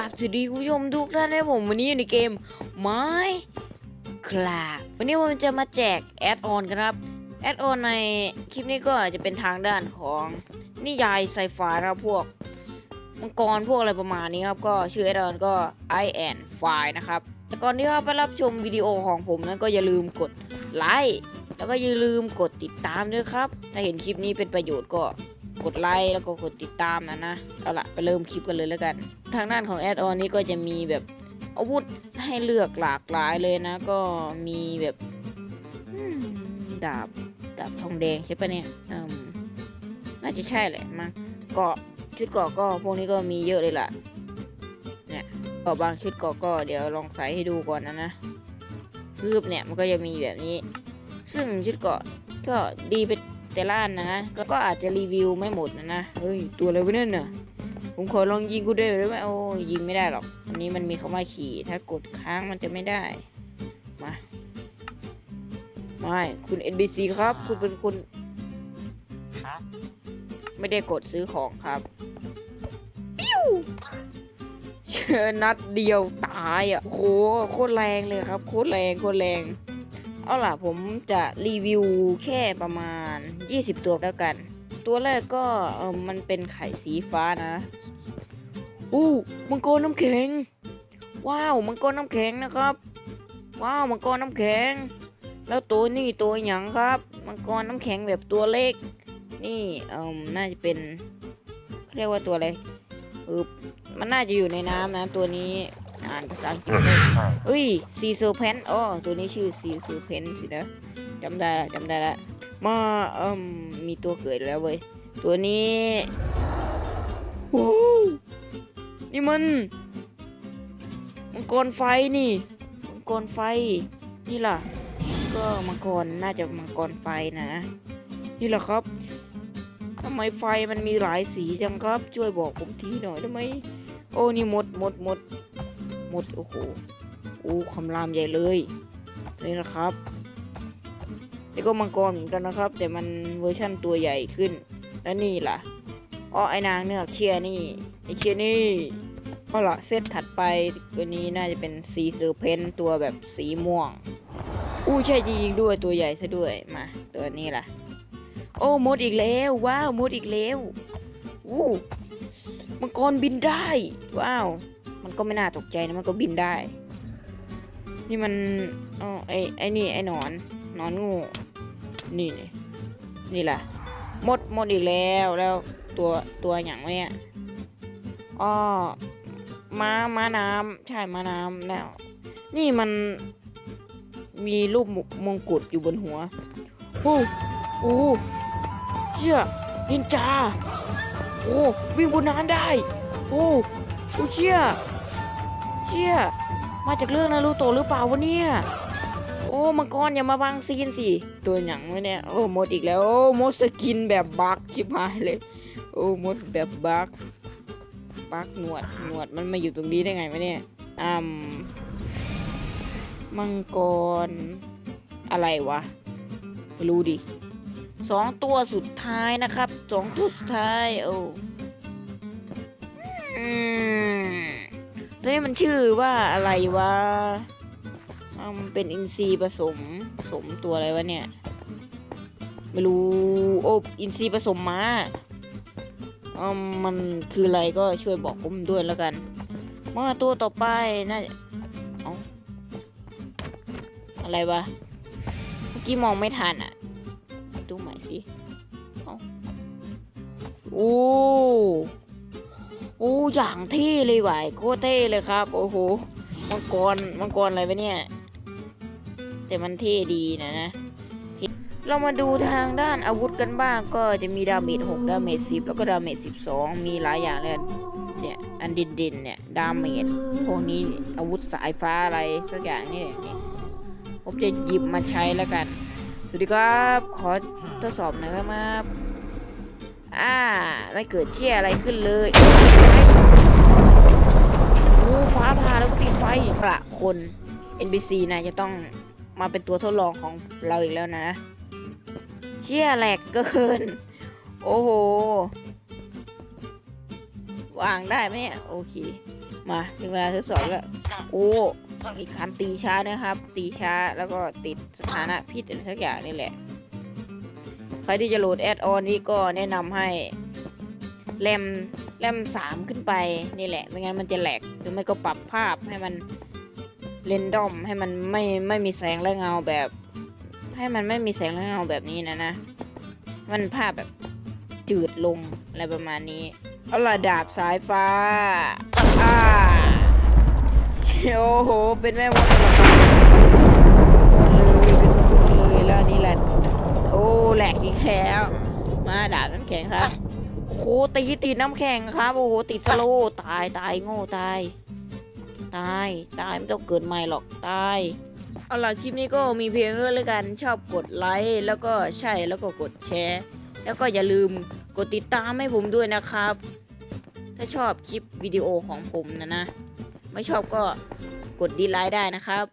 กับสวัสดีคุณผู้ชมทุกท่านนะผมวันนี้อยู่ในเกมไม้คลาวันนี้ผมจะมาแจกแอดออนกันครับ แอดออนในคลิปนี้ก็จะเป็นทางด้านของนิยายไซไฟนะครับพวกมังกรพวกอะไรประมาณนี้ครับ ก็ชื่อแอดออนก็ I and f i นะครับแต่ก่อนที่เราไปรับชมวิดีโอของผมนั้นก็อย่าลืมกดไลค์แล้วก็อย่าลืมกดติดตามด้วยครับ ถ้าเห็นคลิปนี้เป็นประโยชน์ก็ กดไลค์แล้วก็กดติดตามนะนะเอาละไปเริ่มคลิปกันเลยแล้วกัน ทางด้านของแอดออนนี้ก็จะมีแบบอาวุธให้เลือกหลากหลายเลยนะ ก็มีแบบดาบดาบทองแดงใช่ปะเนี่ยน่าจะใช่แหละมาเกาะชุดเกาะก็พวกนี้ก็มีเยอะเลยล่ะเนี่ยเกาะบางชุดเกาะก็เดี๋ยวลองใส่ให้ดูก่อนนะนะคืบเนี่ยมันก็จะมีแบบนี้ ซึ่งชุดเกาะก็ดีไป แต่ละอันนะนะก็ก็อาจจะรีวิวไม่หมดนะนะเฮ้ยตัวอะไรวะเนี่ยน่ะผมขอลองยิงกูได้หรือไม่โอ้ยยิงไม่ได้หรอกอันนี้มันมีคำว่าขี่ ถ้ากดค้างมันจะไม่ได้มาไม่คุณ NBC ครับ คุณเป็นคนครับไม่ได้กดซื้อของครับปิ้วเชิญนัดเดียวตายอะโอ้โหโคตรแรงเลยครับ โคตรแรงโคตรแรง เอาล่ะผมจะรีวิวแค่ประมาณ 20 ตัวแล้วกัน ตัวแรกก็มันเป็นไข่สีฟ้านะอู้มังกรน้ำแข็ง ว้าวมังกรน้ำแข็งนะครับ ว้าวมังกรน้ำแข็ง แล้วตัวนี้ตัวหยังครับ มังกรน้ำแข็งแบบตัวเล็ก นี่เออน่าจะเป็นเขาเรียกว่าตัวอะไรเออมันน่าจะอยู่ในน้ำนะตัวนี้ อ่านภาษาอังกฤษไม่ได้เอ้ยซีเซอร์เพนอ๋อตัวนี้ชื่อซีเซอร์เพนสินะจำได้ละจำได้ละมาเอ่มมีตัวเกิดแล้วเว้ยตัวนี้โอ้นี่มันมังกรไฟนี่มังกรไฟนี่ล่ะ ก็มังกรน่าจะมังกรไฟนะ นี่แหละครับทำไมไฟมันมีหลายสีจังครับ ช่วยบอกผมทีหน่อยได้ไหมโอ้นี่มดมดมด มด โอ้โหโอ้คำรามใหญ่เลยนี่นะครับนี่ก็มังกรเหมือนกันนะครับ แต่มันเวอร์ชั่นตัวใหญ่ขึ้น แล้วนี่ล่ะอ๋อไอนางเนื้อเชียนี่ไอเชียนี่เอาละเซตถัดไปตัวนี้น่าจะเป็นสีเซอร์เพนต์ตัวแบบสีม่วงอู้ใช่จริงๆด้วยตัวใหญ่ซะด้วยมาตัวนี้ล่ะ โอ้มดอีกแล้วว้าวมดอีกแล้วอู้มังกรบินได้ ว้าว มันก็ไม่น่าตกใจนะมันก็บินได้ นี่มันอ๋อไอไอนี่ไอหนอนหนอนงูนี่ นี่นี่ล่ะมดหมดอีกแล้วแล้วตัวตัวอย่างเนี่ยอ๋อม้าม้าน้ำใช่ม้าน้ำแล้ว นี่มันมีรูปมงกุฎอยู่บนหัวโอ้โอ้เชี่ยนินจา โอ้วิ่งบนน้ำได้ โอ้โอ้เชี่ย เชี่ย มาจากเรื่องนารูโตหรือเปล่าวะเนี่ย โอ้มังกรอย่ามาบังซีนสิ ตัวหยังวะเนี่ย โอ้หมดอีกแล้วโอ้หมดสกินแบบบักชิบหายเลย โอ้หมดแบบบักบักหนวดหนวดมันมาอยู่ตรงนี้ได้ไงวะเนี่ยอืมมังกรอะไรวะไม่รู้ดิสองตัวสุดท้ายนะครับสองตัวสุดท้ายโอ้อืม ตัวนี้มันชื่อว่าอะไรวะอ่ามันเป็นอินทรีย์ผสมผสมตัวอะไรวะเนี่ย ไม่รู้โอ้อินทรีย์ผสมม้าอ่ามันคืออะไรก็ช่วยบอกผมด้วยแล้วกันมาตัวต่อไปน่าจะอะไรวะเมื่อกี้มองไม่ทันอะ ดูใหม่สิเอาโอ้ โอ้อย่างเท่เลยว่ะโคตรเท่เลยครับ โอ้โหมังกรมังกรอะไรวะเนี่ย แต่มันเท่ดีนะนะ เรามาดูทางด้านอาวุธกันบ้าง ก็จะมีดาเมจ6ดาเมจ10แล้วก็ดาเมจ12มีหลายอย่างเลยเนี่ยอันดินดินเนี่ยดาเมจพวกนี้อาวุธสายฟ้าอะไรสักอย่างนี่นี่ผมจะหยิบมาใช้แล้วกัน สวัสดีครับ ขอทดสอบหน่อยครับ อ่า ไม่เกิดเชี่ยอะไรขึ้นเลยไฟโอ้ฟ้าผ่าแล้วก็ติดไฟประคน NPC นะจะต้องมาเป็นตัวทดลองของเราอีกแล้วนะ เชี่ยแหลกเกิน โอ้โห วางได้ไหมเนี่ย โอเค มาถึงเวลาทดสอบแล้ว โอ้มีการตีช้านะครับ ตีช้าแล้วก็ติดสถานะพิษอะไรสักอย่างนี่แหละ รที่จะโหลดแอดออนนี้ก็แนะนำให้แรมแรมสามขึ้นไปนี่แหละไม่งั้นมันจะแหลกหรือไม่ก็ปรับภาพให้มันเรนดอมให้มันไม่ไม่มีแสงและเงาแบบ ให้มันไม่มีแสงและเงาแบบนี้นะนะ มันภาพแบบจืดลงอะไรประมาณนี้เอาละดาบสายฟ้าอ่าโอ้โหเป็นแม่มดเลยเหร แข็งครับโอ้โหตีติดน้ำแข็งครับ โอ้โหติดสโลว์ตายตายโง่ตาย ตายตายไม่ต้องเกิดใหม่หรอกตายเอาล่ะคลิปนี้ก็มีเพียงเท่านี้แล้วกันชอบกดไลค์แล้วก็ใช่แล้วก็กดแชร์ แล้วก็อย่าลืมกดติดตามให้ผมด้วยนะครับ ถ้าชอบคลิปวิดีโอของผมนะนะ ไม่ชอบก็กดดีไลค์ได้นะครับ